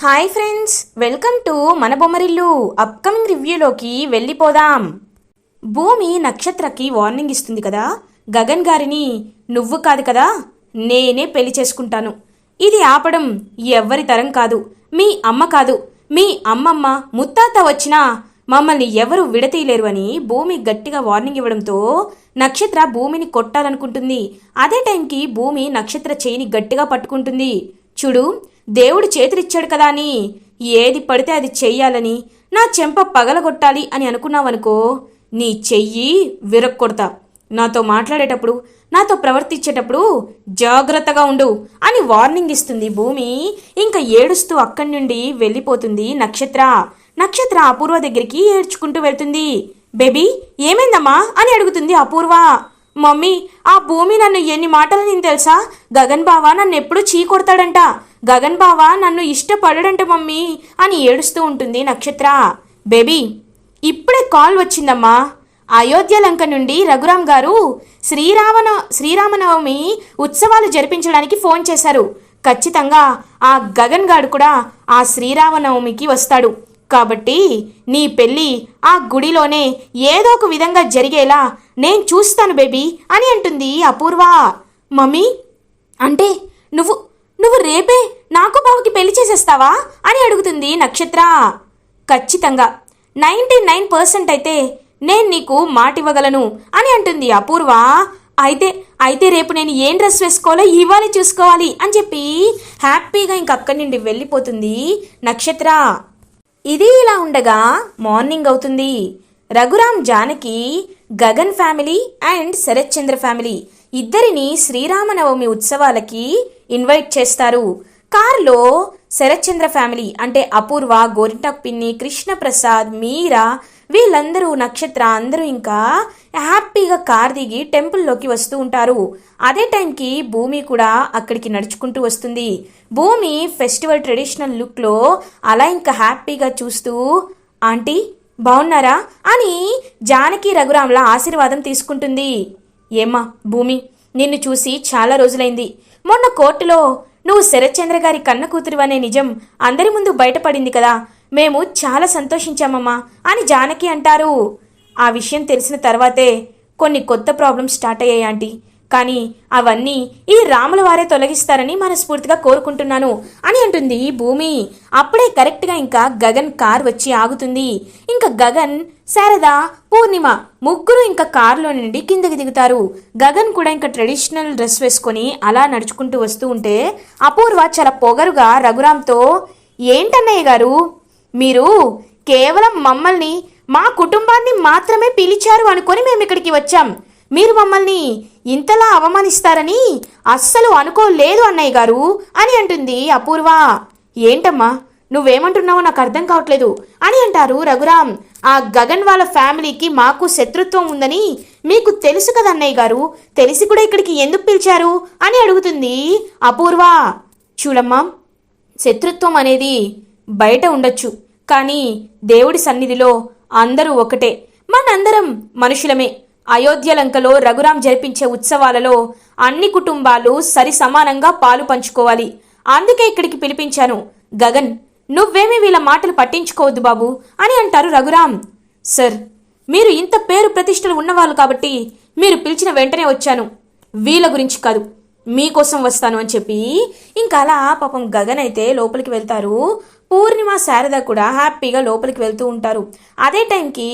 Hi friends welcome to మన Bommarillu upcoming రివ్యూలోకి వెళ్ళిపోదాం. భూమి నక్షత్రకి వార్నింగ్ ఇస్తుంది కదా? గగన్ గారిని నువ్వు కాదు కదా నేనే పెళ్ళి చేసుకుంటాను. ఇది ఆపడం ఎవ్వరి తరం కాదు. మీ అమ్మ కాదు. మీ అమ్మమ్మ ముత్తాత వచ్చినా మమ్మల్ని ఎవరు విడతీయలేరు అని భూమి గట్టిగా వార్నింగ్ ఇవ్వడంతో నక్షత్ర భూమిని కొట్టాలనుకుంటుంది. అదే టైంకి భూమి నక్షత్ర చేయిని గట్టిగా పట్టుకుంటుంది. చూడు దేవుడు చేతులిచ్చాడు కదా అని. ఏది పడితే అది చెయ్యాలని నా చెంప పగలగొట్టాలి అని అనుకున్నావనుకో నీ చెయ్యి విరక్కొడతా. నాతో మాట్లాడేటప్పుడు నాతో ప్రవర్తించేటప్పుడు జాగ్రత్తగా ఉండు అని వార్నింగ్ ఇస్తుంది భూమి. ఇంకా ఏడుస్తూ అక్కడి నుండి వెళ్ళిపోతుంది నక్షత్ర. నక్షత్ర అపూర్వ దగ్గరికి ఏడ్చుకుంటూ వెళ్తుంది. బేబీ ఏమైందమ్మా అని అడుగుతుంది అపూర్వ. మమ్మీ ఆ భూమి నన్ను ఎన్ని మాటలు నేను తెలుసా? గగన్ బావ నన్ను ఎప్పుడు చీ కొడతాడంట. గగన్ బావ నన్ను ఇష్టపడడంట మమ్మీ అని ఏడుస్తూ ఉంటుంది నక్షత్ర. బేబీ ఇప్పుడే కాల్ వచ్చిందమ్మా. అయోధ్య లంక నుండి రఘురామ్ గారు శ్రీరామన శ్రీరామనవమి ఉత్సవాలు జరిపించడానికి ఫోన్ చేశారు. ఖచ్చితంగా ఆ గగన్ గాడు కూడా ఆ శ్రీరామనవమికి వస్తాడు. కాబట్టి నీ పెళ్ళి ఆ గుడిలోనే ఏదో ఒక విధంగా జరిగేలా నేను చూస్తాను బేబీ అని అంటుంది అపూర్వ. మమ్మీ అంటే నువ్వు నువ్వు రేపే నాకు బావకి పెళ్ళి చేసేస్తావా అని అడుగుతుంది నక్షత్ర. ఖచ్చితంగా. నైంటీ నైన్ పర్సెంట్ అయితే నేను నీకు మాట ఇవ్వగలను అని అంటుంది అపూర్వ. అయితే అయితే రేపు నేను ఏం డ్రెస్ వేసుకోవాలో ఇవ్వాలి చూసుకోవాలి అని చెప్పి హ్యాపీగా ఇంక అక్కడి నుండి వెళ్ళిపోతుంది నక్షత్ర. ఇది ఇలా ఉండగా మార్నింగ్ అవుతుంది. Raghuram Janaki Gagan family and Sharath Chandra family ఇద్దరిని శ్రీరామనవమి ఉత్సవాలకి ఇన్వైట్ చేస్తారు. కారులో శరత్చంద్ర ఫ్యామిలీ అంటే అపూర్వ గోరింటాక్ పిన్ని కృష్ణప్రసాద్ మీరా వీళ్ళందరూ నక్షత్ర అందరూ ఇంకా హ్యాపీగా కార్ దిగి టెంపుల్లోకి వస్తూ ఉంటారు. అదే టైంకి భూమి కూడా అక్కడికి నడుచుకుంటూ వస్తుంది. భూమి ఫెస్టివల్ ట్రెడిషనల్ లుక్లో అలా ఇంకా హ్యాపీగా చూస్తూ ఆంటీ బాగున్నారా అని జానకి రఘురాంల ఆశీర్వాదం తీసుకుంటుంది. ఏమ్మా భూమి నిన్ను చూసి చాలా రోజులైంది. మొన్న కోర్టులో నువ్వు శరత్చంద్ర గారి కన్న కూతురు అనే నిజం అందరి ముందు బయటపడింది కదా. మేము చాలా సంతోషించామమ్మా అని జానకి అంటారు. ఆ విషయం తెలిసిన తర్వాతే కొన్ని కొత్త ప్రాబ్లమ్స్ స్టార్ట్ అయ్యాయి ఆంటీ. కానీ అవన్నీ ఈ రాముల వారే తొలగిస్తారని మనస్ఫూర్తిగా కోరుకుంటున్నాను అని అంటుంది భూమి. అప్పుడే కరెక్ట్గా ఇంకా గగన్ కార్ వచ్చి ఆగుతుంది. ఇంకా గగన్ శారద పూర్ణిమ ముగ్గురు ఇంకా కారులో నుండి కిందకి దిగుతారు. గగన్ కూడా ఇంకా ట్రెడిషనల్ డ్రెస్ వేసుకొని అలా నడుచుకుంటూ వస్తూ ఉంటే అపూర్వ చాలా పొగరుగా రఘురాంతో ఏంటన్నయ్య గారు? మీరు కేవలం మమ్మల్ని మా కుటుంబాన్ని మాత్రమే పిలిచారు అనుకొని మేము ఇక్కడికి వచ్చాం. మీరు మమ్మల్ని ఇంతలా అవమానిస్తారని అస్సలు అనుకోలేదు అన్నయ్య గారు అని అంటుంది అపూర్వ. ఏంటమ్మా నువ్వేమంటున్నావో నాకు అర్థం కావట్లేదు అని అంటారు రఘురామ్. ఆ గగన్ వాళ్ళ ఫ్యామిలీకి మాకు శత్రుత్వం ఉందని మీకు తెలుసు కదా అన్నయ్య గారు తెలిసి కూడా ఇక్కడికి ఎందుకు పిలిచారు అని అడుగుతుంది అపూర్వ. చూడమ్మా శత్రుత్వం అనేది బయట ఉండొచ్చు. కానీ దేవుడి సన్నిధిలో అందరూ ఒకటే. మనందరం మనుషులమే. అయోధ్యలంకలో రఘురాం జరిపించే ఉత్సవాలలో అన్ని కుటుంబాలు సరి సమానంగా పాలు పంచుకోవాలి. అందుకే ఇక్కడికి పిలిపించాను. గగన్ నువ్వేమీ వీళ్ళ మాటలు పట్టించుకోవద్దు బాబు అని అంటారు రఘురాం సార్ మీరు ఇంత పేరు ప్రతిష్టలు ఉన్నవాళ్ళు కాబట్టి మీరు పిలిచిన వెంటనే వచ్చాను. వీళ్ళ గురించి కాదు మీకోసం వస్తాను అని చెప్పి. ఇంకా అలా పాపం గగన్ అయితే లోపలికి వెళ్తారు. పూర్ణిమ శారద కూడా హ్యాపీగా లోపలికి వెళ్తూ ఉంటారు. అదే టైంకి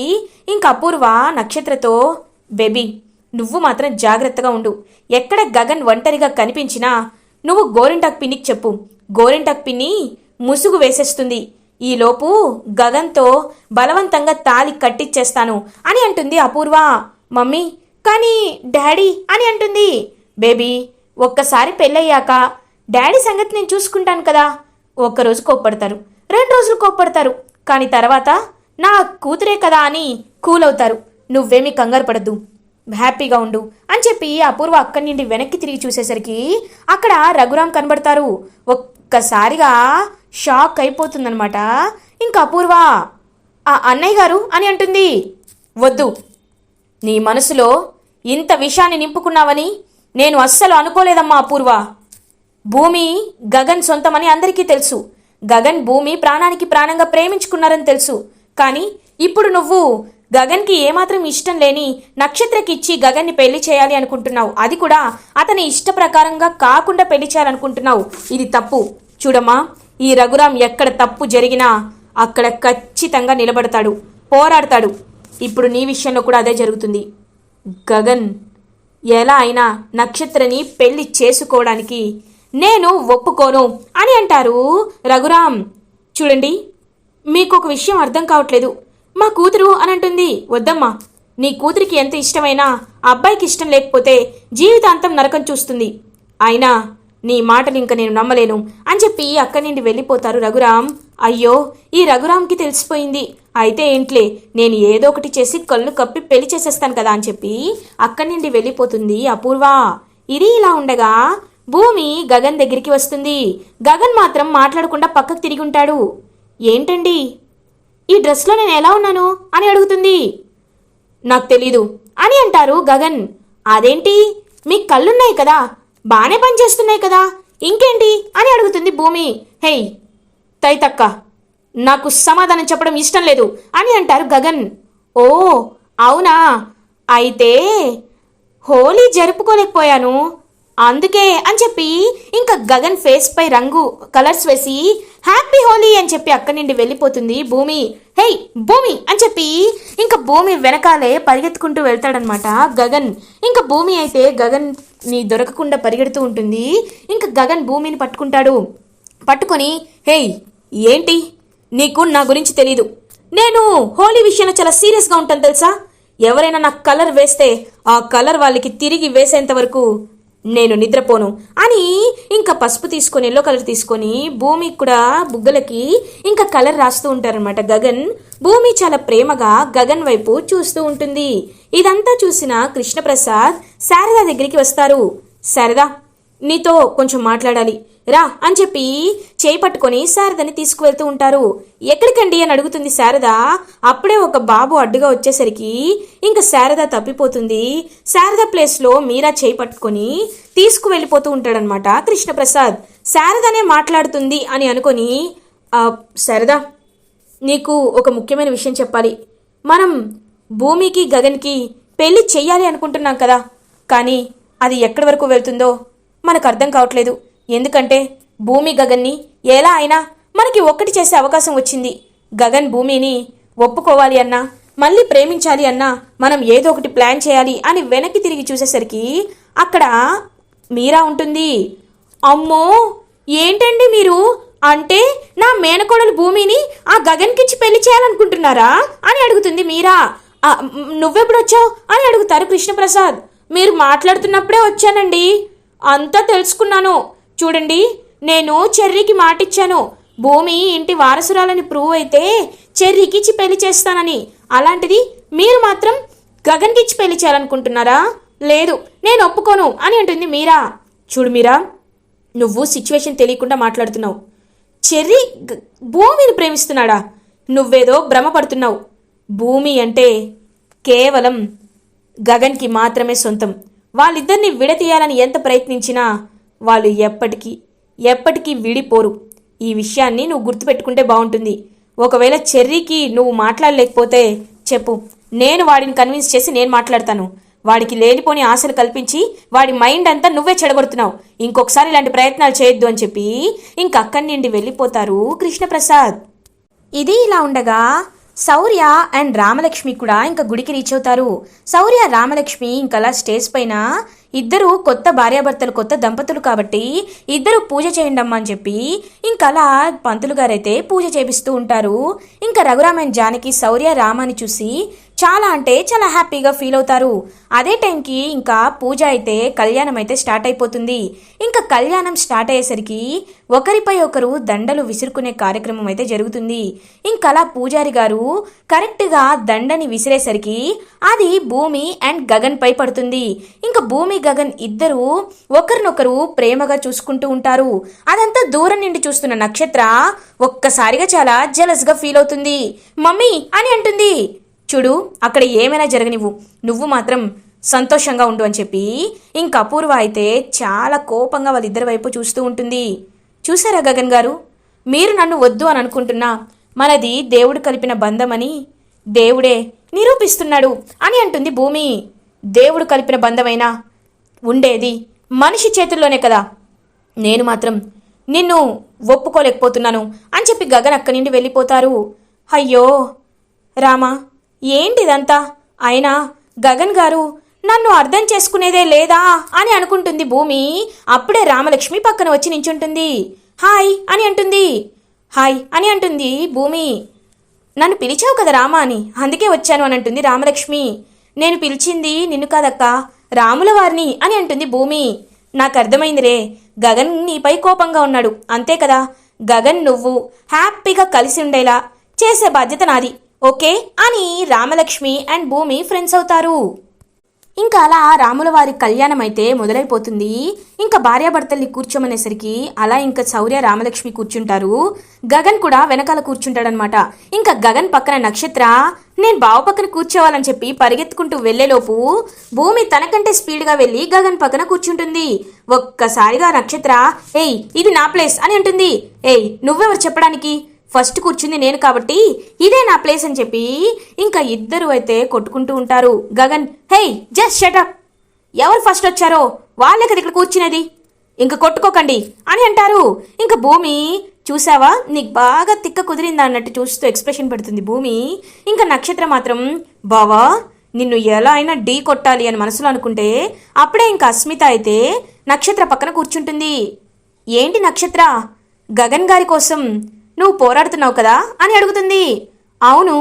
ఇంక అపూర్వ నక్షత్రతో బేబీ నువ్వు మాత్రం జాగ్రత్తగా ఉండు. ఎక్కడ గగన్ ఒంటరిగా కనిపించినా నువ్వు గోరింటాక్ పిన్నికి చెప్పు. గోరింటాక్ పిన్ని ముసుగు వేసేస్తుంది. ఈలోపు గగన్తో బలవంతంగా తాలి కట్టిచ్చేస్తాను అని అంటుంది అపూర్వ. మమ్మీ కానీ డాడీ అని అంటుంది. బేబీ ఒక్కసారి పెళ్ళయ్యాక డాడీ సంగతి నేను చూసుకుంటాను కదా. ఒక్కరోజు కోప్పడతారు. రెండు రోజులు కోప్పడతారు. కానీ తర్వాత నా కూతురే కదా అని కూల్ అవుతారు నువ్వేమీ కంగారు పడద్దు. హ్యాపీగా ఉండు అని చెప్పి అపూర్వ అక్కడి నుండి వెనక్కి తిరిగి చూసేసరికి అక్కడ రఘురామ్ కనబడతారు. ఒక్కసారిగా షాక్ అయిపోతుందనమాట ఇంకా అపూర్వ ఆ అన్నయ్య గారు? అని అంటుంది. వద్దు. నీ మనసులో ఇంత విషాన్ని నింపుకున్నావని నేను అస్సలు అనుకోలేదమ్మా అపూర్వ. భూమి గగన్ సొంతమని అందరికీ తెలుసు. గగన్ భూమి ప్రాణానికి ప్రాణంగా ప్రేమించుకున్నారని తెలుసు. కానీ ఇప్పుడు నువ్వు గగన్కి ఏమాత్రం ఇష్టం లేని నక్షత్రకి ఇచ్చి గగన్ని పెళ్ళి చేయాలి అనుకుంటున్నావు. అది కూడా అతని ఇష్ట ప్రకారంగా కాకుండా పెళ్ళి చేయాలనుకుంటున్నావు. ఇది తప్పు. చూడమ్మా ఈ రఘురాం ఎక్కడ తప్పు జరిగినా అక్కడ ఖచ్చితంగా నిలబడతాడు పోరాడతాడు. ఇప్పుడు నీ విషయంలో కూడా అదే జరుగుతుంది. గగన్ ఎలా అయినా నక్షత్రని పెళ్ళి చేసుకోవడానికి నేను ఒప్పుకోను అని అంటారు రఘురామ్. చూడండి మీకు ఒక విషయం అర్థం కావట్లేదు. మా కూతురు అని అంటుంది. వద్దమ్మా నీ కూతురికి ఎంత ఇష్టమైనా అబ్బాయికి ఇష్టం లేకపోతే జీవితాంతం నరకం చూస్తుంది. అయినా నీ మాటలు ఇంక నేను నమ్మలేను అని చెప్పి అక్కడి నుండి వెళ్ళిపోతారు రఘురామ్. అయ్యో ఈ రఘురామ్కి తెలిసిపోయింది. అయితే ఏంట్లే నేను ఏదో ఒకటి చేసి కళ్ళు కప్పి పెళ్ళి చేసేస్తాను కదా అని చెప్పి అక్కడి నుండి వెళ్ళిపోతుంది అపూర్వ. ఇది ఇలా ఉండగా భూమి గగన్ దగ్గరికి వస్తుంది. గగన్ మాత్రం మాట్లాడకుండా పక్కకు తిరిగి ఉంటాడు. ఏంటండి? ఈ డ్రెస్లో నేను ఎలా ఉన్నాను? అని అడుగుతుంది. నాకు తెలీదు అని అంటారు గగన్. అదేంటి? మీ కళ్ళున్నాయి కదా బాగానే పనిచేస్తున్నాయి కదా ఇంకేంటి? అని అడుగుతుంది భూమి. హేయ్ తైతక్క నాకు సమాధానం చెప్పడం ఇష్టం లేదు అని అంటారు గగన్. ఓ అవునా? అయితే హోలీ జరుపుకోలేకపోయాను. అందుకే అని చెప్పి ఇంకా గగన్ ఫేస్ పై రంగు కలర్స్ వేసి హ్యాపీ హోలీ అని చెప్పి అక్కడి నుండి వెళ్ళిపోతుంది భూమి. హేయ్ భూమి అని చెప్పి ఇంకా భూమి వెనకాలే పరిగెత్తుకుంటూ వెళ్తాడనమాట గగన్. ఇంకా భూమి అయితే గగన్ని దొరకకుండా పరిగెడుతూ ఉంటుంది. ఇంకా గగన్ భూమిని పట్టుకుంటాడు. పట్టుకొని హేయ్ ఏంటి? నీకు నా గురించి తెలీదు. నేను హోలీ విషయంలో చాలా సీరియస్గా ఉంటాను తెలుసా? ఎవరైనా నాకు కలర్ వేస్తే ఆ కలర్ వాళ్ళకి తిరిగి వేసేంత వరకు నేను నిద్రపోను అని ఇంకా పసుపు తీసుకొని ఎల్లో కలర్ తీసుకొని భూమి కూడా బుగ్గలకి ఇంకా కలర్ రాస్తూ ఉంటారనమాట గగన్ భూమి చాలా ప్రేమగా గగన్ వైపు చూస్తూ ఉంటుంది. ఇదంతా చూసిన కృష్ణప్రసాద్ శారదా దగ్గరికి వస్తారు. శారదా నీతో కొంచెం మాట్లాడాలి. రా అని చెప్పి చేయి పట్టుకొని శారదని తీసుకువెళ్తూ ఉంటారు. ఎక్కడికండి అని అడుగుతుంది శారద. అప్పుడే ఒక బాబు అడ్డుగా వచ్చేసరికి ఇంకా శారద తప్పిపోతుంది. శారద ప్లేస్లో మీరా చేయి పట్టుకొని తీసుకువెళ్ళిపోతూ ఉంటాడనమాట కృష్ణప్రసాద్. శారదనే మాట్లాడుతుంది అని అనుకొని శారద శారదా నీకు ఒక ముఖ్యమైన విషయం చెప్పాలి. మనం భూమికి గగన్కి పెళ్ళి చెయ్యాలి అనుకుంటున్నాం కదా. కానీ అది ఎక్కడి వరకు వెళ్తుందో మనకు అర్థం కావట్లేదు. ఎందుకంటే భూమి గగన్ని ఎలా అయినా మనకి ఒక్కటి చేసే అవకాశం వచ్చింది. గగన్ భూమిని ఒప్పుకోవాలి అన్నా మళ్ళీ ప్రేమించాలి అన్నా మనం ఏదో ఒకటి ప్లాన్ చేయాలి అని వెనక్కి తిరిగి చూసేసరికి అక్కడ మీరా ఉంటుంది. అమ్మో! ఏంటండి మీరు? అంటే నా మేనకోడలు భూమిని ఆ గగన్కిచ్చి పెళ్ళి చేయాలనుకుంటున్నారా అని అడుగుతుంది మీరా. నువ్వెప్పుడు వచ్చావు అని అడుగుతారు కృష్ణప్రసాద్. మీరు మాట్లాడుతున్నప్పుడే వచ్చానండి. అంతా తెలుసుకున్నాను. చూడండి నేను చెర్రీకి మాటిచ్చాను. భూమి ఇంటి వారసురాలని ప్రూవ్ అయితే చెర్రీకి ఇచ్చి పెళ్ళి చేస్తానని. అలాంటిది మీరు మాత్రం గగన్కి ఇచ్చి పెళ్ళి చేయాలనుకుంటున్నారా? లేదు నేను ఒప్పుకోను అని అంటుంది మీరా. చూడు మీరా నువ్వు సిచ్యువేషన్ తెలియకుండా మాట్లాడుతున్నావు. చెర్రీ భూమిని ప్రేమిస్తున్నాడా? నువ్వేదో భ్రమపడుతున్నావు. భూమి అంటే కేవలం గగన్కి మాత్రమే సొంతం. వాళ్ళిద్దరిని విడతీయాలని ఎంత ప్రయత్నించినా వాళ్ళు ఎప్పటికీ ఎప్పటికీ విడిపోరు. ఈ విషయాన్ని నువ్వు గుర్తుపెట్టుకుంటే బాగుంటుంది ఒకవేళ చెర్రీకి నువ్వు మాట్లాడలేకపోతే చెప్పు. నేను వాడిని కన్విన్స్ చేసి నేను మాట్లాడతాను. వాడికి లేనిపోని ఆశలు కల్పించి వాడి మైండ్ అంతా నువ్వే చెడగొడుతున్నావు. ఇంకొకసారి ఇలాంటి ప్రయత్నాలు చేయొద్దు అని చెప్పి ఇంకక్కడి నుండి వెళ్ళిపోతారు కృష్ణప్రసాద్. ఇది ఇలా ఉండగా శౌర్య అండ్ రామలక్ష్మి కూడా ఇంకా గుడికి రీచ్ అవుతారు. శౌర్య రామలక్ష్మి ఇంకలా స్టేజ్ పైన ఇద్దరు కొత్త భార్యాభర్తలు కొత్త దంపతులు కాబట్టి ఇద్దరు పూజ చేయండి అమ్మా అని చెప్పి ఇంకలా పంతులు గారైతే పూజ చేపిస్తూ ఉంటారు. ఇంకా రఘురామన్ జానకి శౌర్య రామాని చూసి చాలా అంటే చాలా హ్యాపీగా ఫీల్ అవుతారు. అదే టైంకి ఇంకా పూజ అయితే కళ్యాణం అయితే స్టార్ట్ అయిపోతుంది. ఇంకా కళ్యాణం స్టార్ట్ అయ్యేసరికి ఒకరిపై ఒకరు దండలు విసురుకునే కార్యక్రమం అయితే జరుగుతుంది. ఇంకా అలా పూజారి గారు కరెక్ట్గా దండని విసిరేసరికి అది భూమి అండ్ గగన్ పై పడుతుంది. ఇంకా భూమి గగన్ ఇద్దరూ ఒకరినొకరు ప్రేమగా చూసుకుంటూ ఉంటారు. అదంతా దూరం నుండి చూస్తున్న నక్షత్ర ఒక్కసారిగా చాలా జలస్గా ఫీల్ అవుతుంది. మమ్మీ అని అంటుంది. చూడు అక్కడ ఏమైనా జరగనివ్వు. నువ్వు మాత్రం సంతోషంగా ఉండు అని చెప్పి ఇంక అపూర్వ అయితే చాలా కోపంగా వాళ్ళిద్దరి వైపు చూస్తూ ఉంటుంది. చూసారా గగన్ గారు? మీరు నన్ను వద్దు అని అనుకుంటున్నా. మనది దేవుడు కలిపిన బంధమని దేవుడే నిరూపిస్తున్నాడు అని అంటుంది భూమి. దేవుడు కలిపిన బంధమైనా? ఉండేది మనిషి చేతుల్లోనే కదా. నేను మాత్రం నిన్ను ఒప్పుకోలేకపోతున్నాను అని చెప్పి గగన్ అక్కడి నుండి వెళ్ళిపోతారు. అయ్యో! రామా ఏంటిదంతా? అయినా గగన్ గారు నన్ను అర్థం చేసుకునేదే లేదా అని అనుకుంటుంది భూమి. అప్పుడే రామలక్ష్మి పక్కన వచ్చి నించుంటుంది. హాయ్ అని అంటుంది. హాయ్ అని అంటుంది భూమి. నన్ను పిలిచావు కదా రామా అని అందుకే వచ్చాను అని అంటుంది రామలక్ష్మి. నేను పిలిచింది నిన్ను కాదక్క. రాముల వారిని అని అంటుంది భూమి. నాకు అర్థమైందిరే గగన్ నీపై కోపంగా ఉన్నాడు. అంతే కదా గగన్ నువ్వు హ్యాపీగా కలిసి ఉండేలా చేసే బాధ్యత నాది. ఓకే? అని రామలక్ష్మి అండ్ భూమి ఫ్రెండ్స్ అవుతారు. ఇంకా అలా రాముల వారి కళ్యాణం అయితే మొదలైపోతుంది. ఇంకా భార్యాభర్తల్ని కూర్చోమనేసరికి అలా ఇంకా శౌర్య రామలక్ష్మి కూర్చుంటారు. గగన్ కూడా వెనకాల కూర్చుంటాడనమాట ఇంకా గగన్ పక్కన నక్షత్ర నేను బావ పక్కన కూర్చోవాలని చెప్పి పరిగెత్తుకుంటూ వెళ్ళేలోపు భూమి తనకంటే స్పీడ్గా వెళ్ళి గగన్ పక్కన కూర్చుంటుంది. ఒక్కసారిగా నక్షత్ర ఏయ్ ఇది నా ప్లేస్ అని అంటుంది. ఏయ్ నువ్వెవరు చెప్పడానికి? ఫస్ట్ కూర్చుంది నేను కాబట్టి ఇదే నా ప్లేస్ అని చెప్పి ఇంకా ఇద్దరు అయితే కొట్టుకుంటూ ఉంటారు. Gagan hey just shut up ఎవరు ఫస్ట్ వచ్చారో? వాళ్ళే కదా ఇక్కడ కూర్చునేది. ఇంకా కొట్టుకోకండి అని అంటారు. ఇంకా భూమి చూసావా? నీకు బాగా తిక్క కుదిరిందా అన్నట్టు చూస్తూ ఎక్స్ప్రెషన్ పెడుతుంది భూమి. ఇంకా నక్షత్రం మాత్రం బావా నిన్ను ఎలా అయినా ఢీ కొట్టాలి అని మనసులో అనుకుంటే అప్పుడే ఇంకా అస్మిత అయితే నక్షత్ర పక్కన కూర్చుంటుంది. ఏంటి నక్షత్ర? గగన్ గారి కోసం నువ్వు పోరాడుతున్నావు కదా? అని అడుగుతుంది. అవును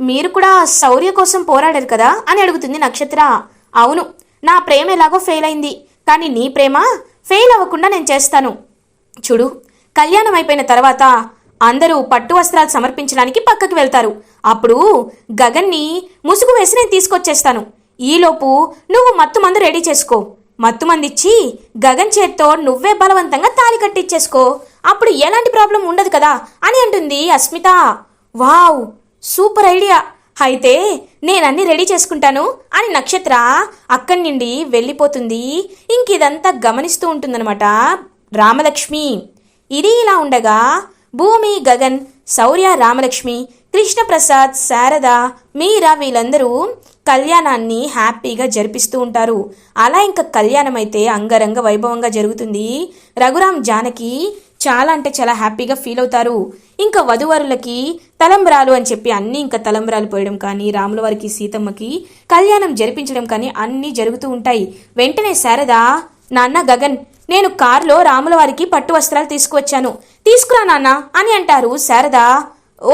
మీరు కూడా శౌర్య కోసం పోరాడారు కదా? అని అడుగుతుంది నక్షత్ర. అవును నా ప్రేమ ఎలాగో ఫెయిల్ అయింది కానీ నీ ప్రేమ ఫెయిల్ అవ్వకుండా నేను చేస్తాను. చూడు కళ్యాణం అయిపోయిన తర్వాత అందరూ పట్టు వస్త్రాలు సమర్పించడానికి పక్కకి వెళ్తారు. అప్పుడు గగన్ని ముసుగు వేసి నేను తీసుకొచ్చేస్తాను. ఈలోపు నువ్వు మత్తు మందు రెడీ చేసుకో. మత్తు మందిచ్చి గగన్ చేత్తో నువ్వే బలవంతంగా తాలి కట్టించేసుకో అప్పుడు ఎలాంటి ప్రాబ్లం ఉండదు కదా అని అంటుంది అస్మిత. Wow super idea. అయితే నేనన్నీ రెడీ చేసుకుంటాను అని నక్షత్ర అక్కడి నుండి వెళ్ళిపోతుంది. ఇంక ఇదంతా గమనిస్తూ ఉంటుందన్నమాట రామలక్ష్మి. ఇది ఇలా ఉండగా భూమి గగన్ శౌర్య రామలక్ష్మి కృష్ణప్రసాద్ శారద మీరా వీళ్ళందరూ కళ్యాణాన్ని హ్యాపీగా జరిపిస్తూ ఉంటారు. అలా ఇంకా కళ్యాణం అయితే అంగరంగ వైభవంగా జరుగుతుంది. రఘురాం జానకి చాలా అంటే చాలా హ్యాపీగా ఫీల్ అవుతారు. ఇంకా వధువరులకి తలంబ్రాలు అని చెప్పి అన్నీ ఇంకా తలంబ్రాలు పోయడం కానీ రాముల వారికి సీతమ్మకి కళ్యాణం జరిపించడం కానీ అన్నీ జరుగుతూ ఉంటాయి. వెంటనే శారద నాన్న గగన్ నేను కారులో రాముల వారికి పట్టు వస్త్రాలు తీసుకువచ్చాను. తీసుకురా నాన్న అని అంటారు శారద.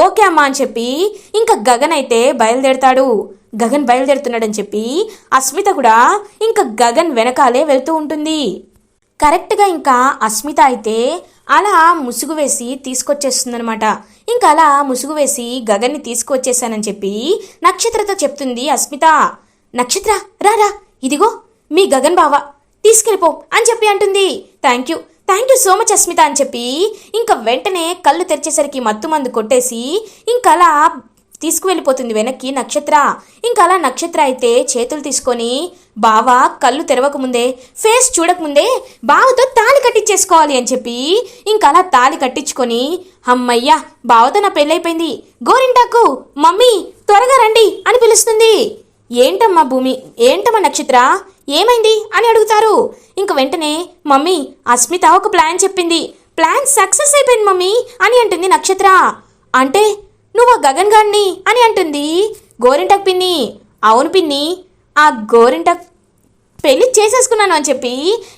ఓకే అమ్మా అని చెప్పి ఇంకా గగన్ అయితే బయలుదేరతాడు. గగన్ బయలుదేరుతున్నాడని చెప్పి అస్మిత కూడా ఇంకా గగన్ వెనకాలే వెళ్తూ ఉంటుంది. కరెక్ట్గా ఇంకా అస్మిత అయితే అలా ముసుగు వేసి తీసుకొచ్చేస్తుందనమాట ఇంకా అలా ముసుగు వేసి గగన్ని తీసుకొచ్చేసానని చెప్పి నక్షత్రతో చెప్తుంది అస్మిత. నక్షత్ర రారా ఇదిగో మీ గగన్ బావ తీసుకెళ్ళిపో అని చెప్పి అంటుంది. Thank you thank you so much Asmita అని చెప్పి ఇంకా వెంటనే కళ్ళు తెరిచేసరికి మత్తు మందు కొట్టేసి ఇంకా అలా తీసుకువెళ్ళిపోతుంది వెనక్కి నక్షత్ర. ఇంకా అలా నక్షత్ర అయితే చేతులు తీసుకొని బావ కళ్ళు తెరవకముందే ఫేస్ చూడకముందే బావతో తాళి కట్టించేసుకోవాలి అని చెప్పి ఇంకా అలా తాళి కట్టించుకొని అమ్మయ్యా బావతో నా పెళ్ళైపోయింది. గోరింటాకు మమ్మీ త్వరగా రండి అని పిలుస్తుంది. ఏంటమ్మా భూమి ఏంటమ్మా నక్షత్ర ఏమైంది అని అడుగుతారు. ఇంక వెంటనే మమ్మీ అస్మిత ఒక ప్లాన్ చెప్పింది. ప్లాన్ సక్సెస్ అయిపోయింది మమ్మీ అని అంటుంది నక్షత్ర. అంటే నువ్వు గగన్ గాడిని అని అంటుంది. గోరింటక్ పిన్ని. అవును పిన్ని. ఆ గోరింటక్ పెళ్ళి చేసేసుకున్నాను అని చెప్పి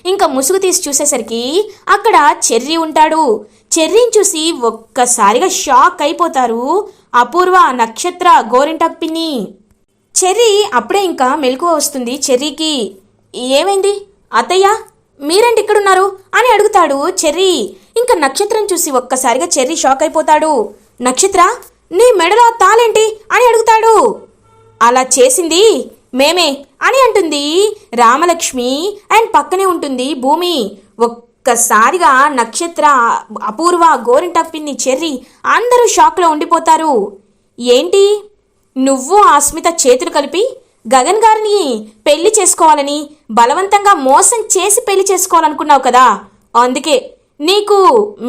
ఇంకా ముసుగు తీసి చూసేసరికి అక్కడ చెర్రీ ఉంటాడు. చెర్రీని చూసి ఒక్కసారిగా షాక్ అయిపోతారు అపూర్వ నక్షత్ర గోరింటక్ పిన్ని. చెర్రీ అప్పుడే ఇంకా మెలకువ వస్తుంది చెర్రీకి. ఏమైంది? అత్తయ్య మీరేంటి ఇక్కడున్నారు? అని అడుగుతాడు చెర్రీ. ఇంకా నక్షత్రం చూసి ఒక్కసారిగా చెర్రీ షాక్ అయిపోతాడు. నక్షత్ర నీ మెడలో తాళేంటి అని అడుగుతాడు. అలా చేసింది మేమే అని అంటుంది రామలక్ష్మి. అండ్ పక్కనే ఉంటుంది భూమి. ఒక్కసారిగా నక్షత్ర అపూర్వ గోరింటాక్ పిన్ని చెర్రీ అందరూ షాక్లో ఉండిపోతారు. ఏంటి? నువ్వు ఆస్మిత చేతులు కలిపి గగన్ గారిని పెళ్ళి చేసుకోవాలని బలవంతంగా మోసం చేసి పెళ్ళి చేసుకోవాలనుకున్నావు కదా. అందుకే నీకు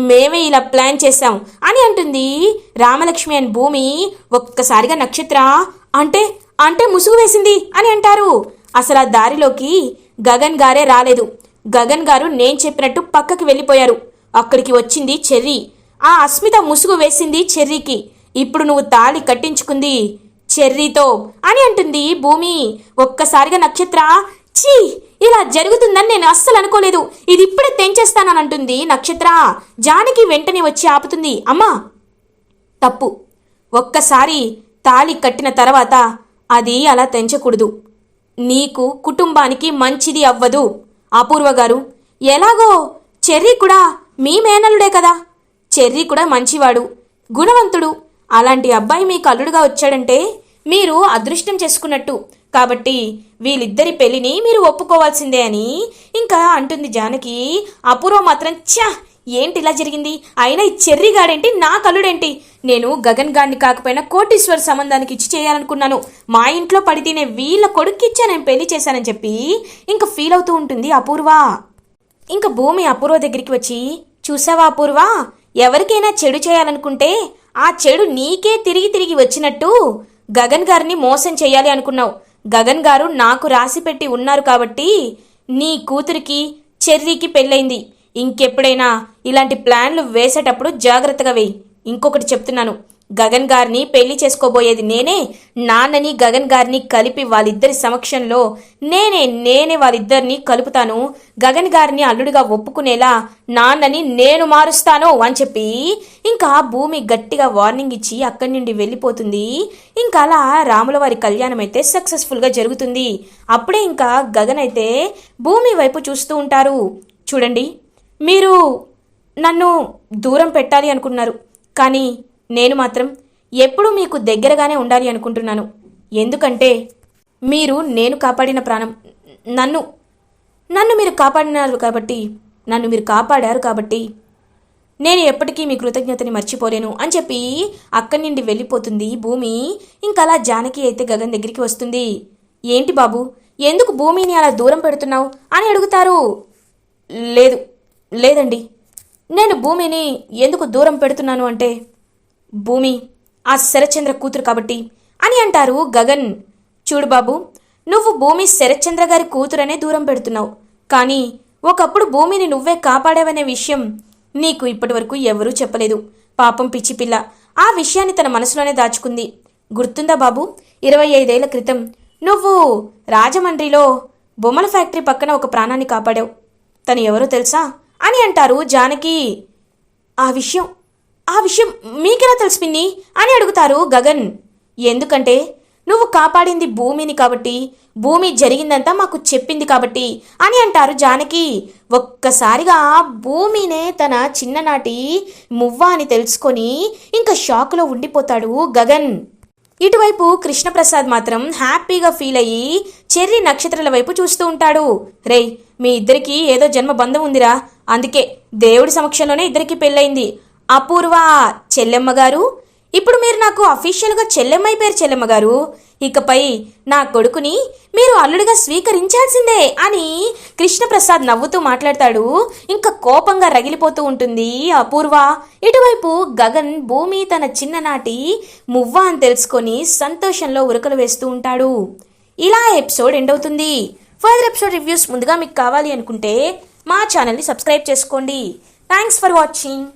మేమే ఇలా ప్లాన్ చేశాం అని అంటుంది రామలక్ష్మి అండ్ భూమి ఒక్కసారిగా నక్షత్ర అంటే అంటే ముసుగు వేసింది అని అంటారు. అసలు ఆ దారిలోకి గగన్ గారే రాలేదు. గగన్ గారు నేను చెప్పినట్టు పక్కకి వెళ్ళిపోయారు. అక్కడికి వచ్చింది చెర్రీ. ఆ అస్మిత ముసుగు వేసింది చెర్రీకి. ఇప్పుడు నువ్వు తాళి కట్టించుకుంది చెర్రీతో అని అంటుంది భూమి. ఒక్కసారిగా నక్షత్ర ఛీ! ఇలా జరుగుతుందని నేను అస్సలు అనుకోలేదు. ఇది ఇప్పుడే తెంచేస్తానని అంటుంది నక్షత్ర. జానకి వెంటనే వచ్చి ఆపుతుంది. అమ్మా! తప్పు. ఒక్కసారి తాళి కట్టిన తర్వాత అది అలా తెంచకూడదు. నీకు కుటుంబానికి మంచిది అవ్వదు. అపూర్వ గారు ఎలాగో చెర్రీ కూడా మీ మేనలుడే కదా. చెర్రీ కూడా మంచివాడు గుణవంతుడు. అలాంటి అబ్బాయి మీకు అల్లుడుగా వచ్చాడంటే మీరు అదృష్టం చేసుకున్నట్టు. కాబట్టి వీళ్ళిద్దరి పెళ్ళిని మీరు ఒప్పుకోవాల్సిందే అని ఇంకా అంటుంది జానకి. అపూర్వ మాత్రం ఛా! ఏంటి ఇలా జరిగింది? అయినా ఈ చెర్రిగాడేంటి? నా కల్లుడేంటి నేను గగన్ గాడిని కాకపోయినా కోటీశ్వర్ సంబంధానికి ఇచ్చి చేయాలనుకున్నాను. మా ఇంట్లో పడి తినే వీళ్ళ కొడుక్కి ఇచ్చా నేను పెళ్ళి చేశానని చెప్పి ఇంకా ఫీల్ అవుతూ ఉంటుంది అపూర్వ. ఇంకా భూమి అపూర్వ దగ్గరికి వచ్చి చూసావా అపూర్వ? ఎవరికైనా చెడు చేయాలనుకుంటే ఆ చెడు నీకే తిరిగి తిరిగి వచ్చినట్టు గగన్ గారిని మోసం చేయాలి అనుకున్నావు. గగన్ గారు నాకు రాసి పెట్టి ఉన్నారు కాబట్టి నీ కూతురికి చెర్రీకి పెళ్ళైంది. ఇంకెప్పుడైనా ఇలాంటి ప్లాన్లు వేసేటప్పుడు జాగ్రత్తగా వేయి. ఇంకొకటి చెప్తున్నాను. గగన్ గారిని పెళ్ళి చేసుకోబోయేది నేనే. నాన్నని గగన్ గారిని కలిపి వాళ్ళిద్దరి సమక్షంలో నేనే నేనే వాళ్ళిద్దరిని కలుపుతాను. గగన్ గారిని అల్లుడిగా ఒప్పుకునేలా నాన్నని నేను మారుస్తాను అని చెప్పి ఇంకా భూమి గట్టిగా వార్నింగ్ ఇచ్చి అక్కడి నుండి వెళ్ళిపోతుంది. ఇంకా అలా రాముల వారి కళ్యాణం అయితే సక్సెస్ఫుల్గా జరుగుతుంది. అప్పుడే ఇంకా గగన్ అయితే భూమి వైపు చూస్తూ ఉంటారు. చూడండి మీరు నన్ను దూరం పెట్టాలి అనుకున్నారు. కానీ నేను మాత్రం ఎప్పుడూ మీకు దగ్గరగానే ఉండాలి అనుకుంటున్నాను. ఎందుకంటే మీరు నేను కాపాడిన ప్రాణం నన్ను నన్ను మీరు కాపాడినారు కాబట్టి నన్ను మీరు కాపాడారు కాబట్టి నేను ఎప్పటికీ మీ కృతజ్ఞతని మర్చిపోలేను అని చెప్పి అక్కడి నుండి వెళ్ళిపోతుంది భూమి. ఇంకా అలా జానకి అయితే గగన్ దగ్గరికి వస్తుంది. ఏంటి బాబు ఎందుకు భూమిని అలా దూరం పెడుతున్నావు అని అడుగుతారు. లేదు లేదండి. నేను భూమిని ఎందుకు దూరం పెడుతున్నాను అంటే భూమి ఆ శరచంద్ర కూతురు కాబట్టి అని అంటారు గగన్. చూడు బాబు నువ్వు భూమి శరచంద్ర గారి కూతురనే దూరం పెడుతున్నావు. కానీ ఒకప్పుడు భూమిని నువ్వే కాపాడావనే విషయం నీకు ఇప్పటివరకు ఎవరూ చెప్పలేదు. పాపం పిచ్చి పిల్ల. ఆ విషయాన్ని తన మనసులోనే దాచుకుంది. గుర్తుందా బాబు? ఇరవై ఐదేళ్ళ క్రితం నువ్వు రాజమండ్రిలో బొమ్మల ఫ్యాక్టరీ పక్కన ఒక ప్రాణాన్ని కాపాడావు. తను ఎవరో తెలుసా? అని అంటారు జానకి. ఆ విషయం ఆ విషయం మీకెలా తెలుసు పిన్ని? అని అడుగుతారు గగన్. ఎందుకంటే నువ్వు కాపాడింది భూమిని కాబట్టి భూమి జరిగిందంతా మాకు చెప్పింది కాబట్టి అని అంటారు జానకి. ఒక్కసారిగా భూమినే తన చిన్ననాటి మువ్వ అని తెలుసుకొని ఇంకా షాక్లో ఉండిపోతాడు గగన్. ఇటువైపు కృష్ణప్రసాద్ మాత్రం హ్యాపీగా ఫీల్ అయ్యి చెర్రి నక్షత్రాల వైపు చూస్తూ ఉంటాడు. రేయ్ మీ ఇద్దరికి ఏదో జన్మ బంధం ఉందిరా. అందుకే దేవుడి సమక్షంలోనే ఇద్దరికి పెళ్ళయింది. అపూర్వ చెల్లెమ్మ గారు. ఇప్పుడు మీరు నాకు అఫీషియల్గా చెల్లెమ్మైపోయారు చెల్లెమ్మ గారు. ఇకపై నా కొడుకుని మీరు అల్లుడిగా స్వీకరించాల్సిందే అని కృష్ణప్రసాద్ నవ్వుతూ మాట్లాడతాడు. ఇంకా కోపంగా రగిలిపోతూ ఉంటుంది అపూర్వ. ఇటువైపు గగన్ భూమి తన చిన్ననాటి మువ్వ అని తెలుసుకొని సంతోషంలో ఉరకలు వేస్తూ ఉంటాడు. ఇలా ఎపిసోడ్ ఎండ్ అవుతుంది. ఫర్దర్ ఎపిసోడ్ రివ్యూస్ ముందుగా మీకు కావాలి అనుకుంటే మా ఛానల్ని సబ్స్క్రైబ్ చేసుకోండి. Thanks for watching.